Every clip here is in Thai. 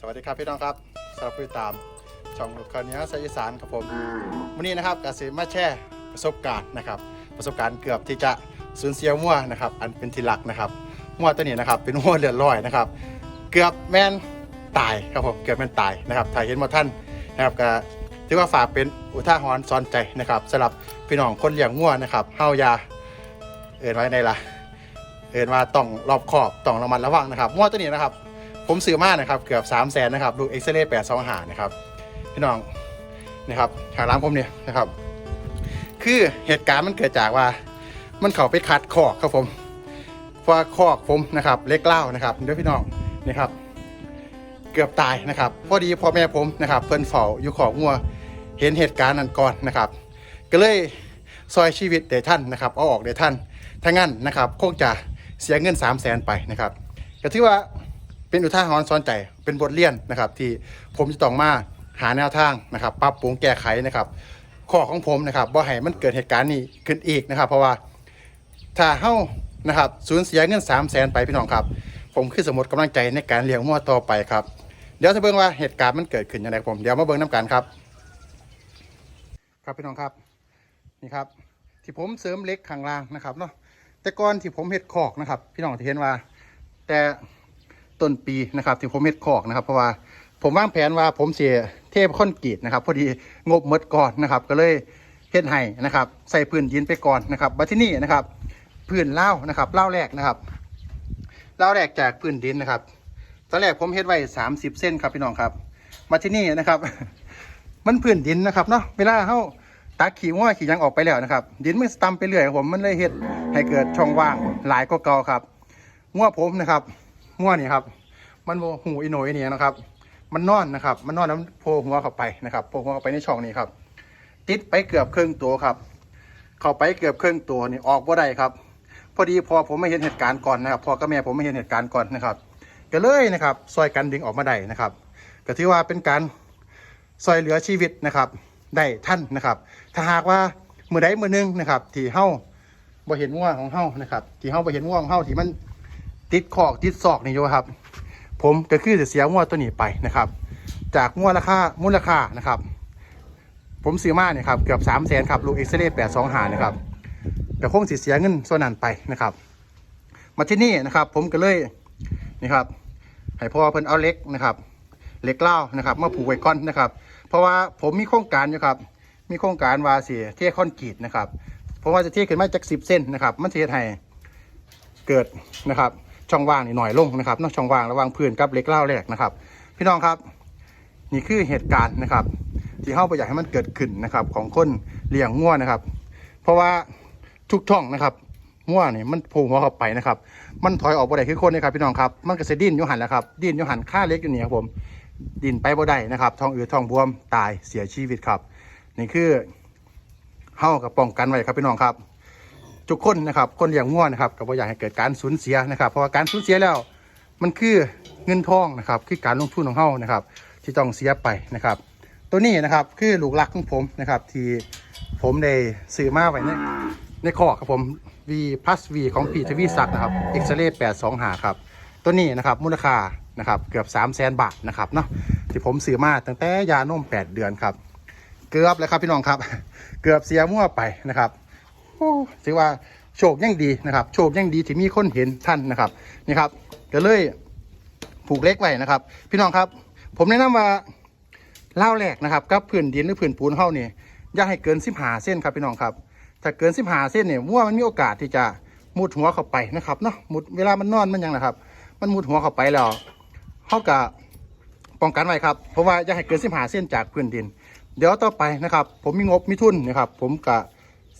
สวัสดีครับพี่น้องครับสำหรับผู้ติดตามช่องลูกคาเนียสายอีสานครับผมวันนี้นะครับกสิมาแชร์ประสบการณ์นะครับ ประสบการณ์เกือบที่จะสูญเสียมั่วนะครับ อันเป็นที่รักนะครับมั่วตัวนี้นะครับ เป็นมั่วเลือดลอยนะครับ เกือบแม่นตายครับผมเกือบแม่นตายนะครับถ่ายเห็นมาท่านนะครับก็ถือว่าฝากเป็นอุทาหรณ์สอนใจนะครับสำหรับพี่น้องคนเลี้ยงมั่วนะครับเฮาอยาเอินไว้ในละเอินว่าต้องรอบคอบต้องระมัดระวังนะครับมั่วตัวนี้นะครับ ผมซื้อมานะครับเกือบ3 0 0แสนนะครับลูกเอ็กซเรย์แปดสองหานะครับพี่น้องนะครับทางร้านผมเนี่ยนะครับ คือเหตุการณ์มันเกิดจากว่า มันเขาไปขัดคอกครับผมเพราะคอกผมนะครับเล็กเล่านะครับเดี๋ยวพี่น้องนะครับ เกือบตายนะครับพอดีพ่อแม่ผมนะครับ เพิ่นเฝ้าอยู่ของงัวเห็นเหตุการณ์นั้นก่อนนะครับ ก็เลยซอยชีวิตเดท่านนะครับเอาออกเดท่านถ้างั้นนะครับคงจะเสียเงิน3 0 0แสนไปนะครับก็ถือว่า เป็นอุทาหรณ์สอนใจเป็นบทเรียนนะครับที่ผมจะต้องมาหาแนวทางนะครับปรับปรุงแก้ไขนะครับข้อของผมนะครับบ่ให้มันเกิดเหตุการณ์นี้ขึ้นอีกนะครับ เพราะว่าถ้าเฮ้านะครับสูญเสียเงิน3 0 0แสนไปพี่น้องครับ ผมคือสมมติกำลังใจในการเลี้ยงมัวต่อไปครับ เดี๋ยวจะเบิ่งว่าเหตุการณ์มันเกิดขึ้นยังไงผมเดี๋ยวมาเบิ่งน้ำกันครับ ครับพี่น้องครับนี่ครับ ที่ผมเสริมเล็กข้างล่างนะครับเนาะแต่ก่อนที่ผมเฮ็ดคอกนะครับ พี่น้องจะเห็นว่า แต่ ต้นปีนะครับที่ผมเฮ็ดคอกนะครับ เพราะว่าผมวางแผนว่าผมเสียเทพคอนกรีตนะครับ พอดีงบหมดก่อนนะครับ ก็เลยเฮ็ดให้นะครับ ใส่พื้นดินไปก่อนนะครับบัดที่นี่นะครับพื้นเล่านะครับเล่าแรกนะครับเล่าแรกจากพื้นดินนะครับ ตอนแรกผมเฮ็ดไว้สามสิบเส้นครับพี่น้องครับ มาที่นี่นะครับ มันพื้นดินนะครับเนาะเวลาเขาตักขี้ง้อขี้ยังออกไปแล้วนะครับ ดินมันต่ำไปเรื่อยผมมันเลยเฮ็ดให้เกิดช่องว่างหลายก็เก่าครับง้อผมนะครับ ง้อนี่ครับ มันโมหูอีโนยนี่นะครับ มันนอนนะครับ มันนอนแล้วโผล่หัวเข้าไปนะครับโผล่หัวเข้าไปในช่องนี้ครับ ติดไปเกือบครึ่งตัวครับ เข้าไปเกือบครึ่งตัวนี่ออกบ่าได้ครับ พอดีพอผมไม่เห็นเหตุการณ์ก่อนนะครับพอกับแม่ผมไม่เห็นเหตุการณ์ก่อนนะครับก็เลยนะครับซอยกันดึงออกมาได้นะครับก็ถือว่าเป็นการซอยเหลือชีวิตนะครับได้ท่านนะครับ ถ้าหากว่ามือใดมือหนึงนะครับ ที่เฮาบ่เห็นง่วงของเฮานะครับ ที่เฮาบ่เห็นง่วงของเฮาที่มัน ติดคอกติดศอกนี่อยู่ครับ ผมก็คือจะเสียง่วตัวนี้ไปนะครับ จากง่วราคามูลค่านะครับ ผมซื้อมาเนี่ยครับเกือบสามแสนครับลูกเอ็กซเรย์แปดสองหานะครับแต่คงสิเสียเงินส่วนนั้นไปนะครับ มาที่นี่นะครับ ผมก็เลยนี่ครับให้พ่อเพิ่นเอาเล็กนะครับเล็กเล่านะครับมาผูกไว้ก่อนนะครับ เพราะว่าผมมีโครงการอยู่ครับ มีโครงการวาเสียเทคอนกรีตนะครับเพราะว่าจะเทขึ้นมาจากสิบเส้นนะครับ มันเฮ็ดให้เกิดนะครับ ช่องว่างนี่หน่อยลงนะครับนอกช่องว่างระหว่างพื้นกับเล็กเล่าแรกนะครับ พี่น้องครับ นี่คือเหตุการณ์นะครับ ที่เฮาบ่อยากให้มันเกิดขึ้นนะครับ ของคนเลี้ยงงัวนะครับ เพราะว่าทุกช่องนะครับงัวนี่มันโผล่หัวเข้าไปนะครับ มันถอยออกบ่ได้คือคนนี่ครับพี่น้องครับมันก็สิดิ้นยูหันแล้วครับดิ้นยูหันค่าเล็กอยู่นี่ครับผมดินไปบ่ได้นะครับท้องอืดท้องบวมตายเสียชีวิตครับ นี่คือเฮากับป้องกันไว้ครับพี่น้องครับ ทุกคนนะครับคนเลี้ยงงัวนะครับก็บ่อยากให้เกิดการสูญเสียนะครับ เพราะว่าการสูญเสียแล้ว มันคือเงินทองนะครับคือการลงทุนของเฮานะครับ ที่ต้องเสียไปนะครับ ตัวนี้นะครับคือลูกหลักของผมนะครับ ที่ผมได้ซื้อมาไว้ในในคอครับผม V plus V ของปีทวีศักดิ์นะครับ X ray 8 2หาครับตัวนี้นะครับมูลค่านะครับเกือบ3 0 0แสนบาทนะครับเนาะที่ผมซื้อมาตั้งแต่ยานม 8 เดือนครับ เกือบเลยครับพี่น้องครับ เกือบเสียมั่วไปนะครับ ถือว่าโชคยังดีนะครับ โชคยังดีที่มีคนเห็นท่านนะครับนี่ครับก็เลยผูกเล็กไว้นะครับ พี่น้องครับ ผมแนะนำว่าเล่าวแรกนะครับกับพื้นดินหรือพื้นปูนเฮาเนี่ยอย่าให้เกินสิบหาเส้นครับพี่น้องครับ ถ้าเกินสิบหาเส้นเนี่ยมั่วมันมีโอกาสที่จะมุดหัวเข้าไปนะครับเนาะมุดเวลามันนอนมันยังนะครับ มันมุดหัวเข้าไปแล้วเฮากะป้องกันไว้ครับเพราะว่าอย่าให้เกินสิบหาเส้นจากพื้นดิน เดี๋ยวต่อไปนะครับ ผมมีงบมีทุนนะครับ ผมกะ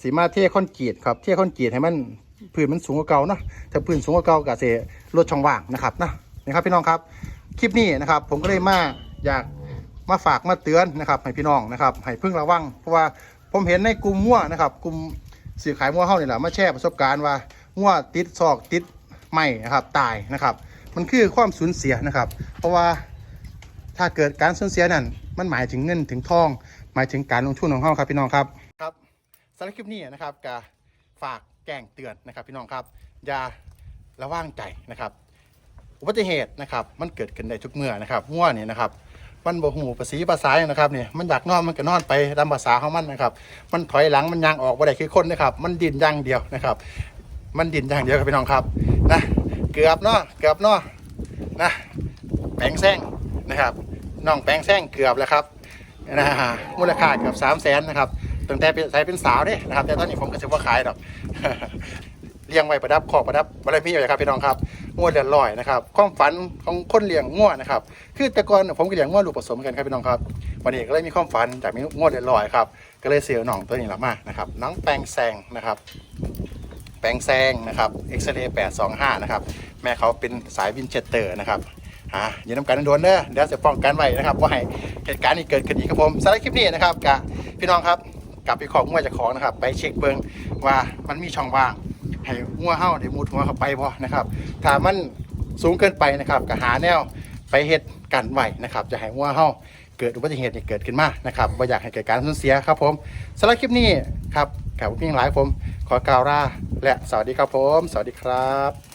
สีมาเทคอนกรีตครับเทคอนกรีตให้มันพื้นมันสูงกว่าเก่าเนาะถ้าพื้นสูงกว่าเก่ากะเสลดช่องว่างนะครับนะนี่ครับพี่น้องครับคลิปนี้นะครับ ผมก็เลยมาอยากมาฝากมาเตือนนะครับให้พี่น้องนะครับให้พิ่งระวังเพราะว่าผมเห็นในกลุ่มมั่วนะครับกลุ่มสื่อขายมั่วเฮานี่แหละมาแชร์ประสบการณ์ว่ามั่วติดซอกติดไหมนะครับตายนะครับ มันคือความสูญเสียนะครับ เพราะว่าถ้าเกิดการสูญเสียนั่นมันหมายถึงเงินถึงทอง หมายถึงการลงทุนของเฮาครับพี่น้องครับ สำหรับคลิปนี้นะครับก็ฝากแจ้งเตือนนะครับ พี่น้องครับ อย่าระว่างใจนะครับ อุบัติเหตุนะครับ มันเกิดขึ้นได้ทุกเมื่อนะครับง่วนี่ยนะครับมันบ่หูภาษีภาษาอย่างนะครับเนี่ยมันอยากนอนมันก็นอนไปตามภาษาของมันนะครับ มันถอยหลังมันยางออกบ่ได้คือคนนะครับ มันดินย่างเดียวนะครับ มันดินย่างเดียวครับพี่น้องครับนะเกือบเนาะเกือบเนาะนะแปลงแซงนะครับน้องแปลงแซงเกือบแล้วครับนะมูลค่าเกือบสามแสนนะครับ ตั้งแต่เป็นใส่เป็นสาวเด้นะครับ แต่ตอนนี้ผมก็จะว่าขายดอกเลี้ยงไว้ประดับขอบประดับอะไรมีอยู่ครับพี่น้องครับงวดเดือดลอยนะครับความฝันของคนเลี้ยงงวดนะครับคือแต่ก่อนผมก็เลี้ยงงวดลูกผสมกันครับพี่น้องครับวันนี้ก็เลยมีความฝันจากมีงวดเดือดลอยครับก็เลยเสียหน่องตัวนี้ละมานะครับน้องแปลงแซงนะครับ แปลงแซงนะครับเอ็กซเรย์แปดสองห้านะครับแม่เขาเป็นสายวินเชสเตอร์นะครับอ่าอย่าน้ำกันโดนเด้อเดี๋ยวจะป้องกันไว้นะครับว่าให้เหตุการณ์นี้เกิดขึ้นอีกครับผมสำหรับคลิปนี้นะครับกับพี่น้องครับ กลับไปของงวจากของนะครับ ไปเช็คเบิงว่ามันมีช่องว่างให้งัวเห่าได้มุดหัวเข้าไปบ่นะครับถ้ามันสูงเกินไปนะครับก็หาแนวไปเฮ็ดกันไว้นะครับ จะให้งัวเห่าเกิดอุบัติเหตุเกิดขึ้นมานะครับบ่อยากให้เกิดการสูญเสียครับผมสำหรับคลิปนี้ครับแขกผู้พียงหลายผม ขอกล่าวลาและสวัสดีครับผม สวัสดีครับ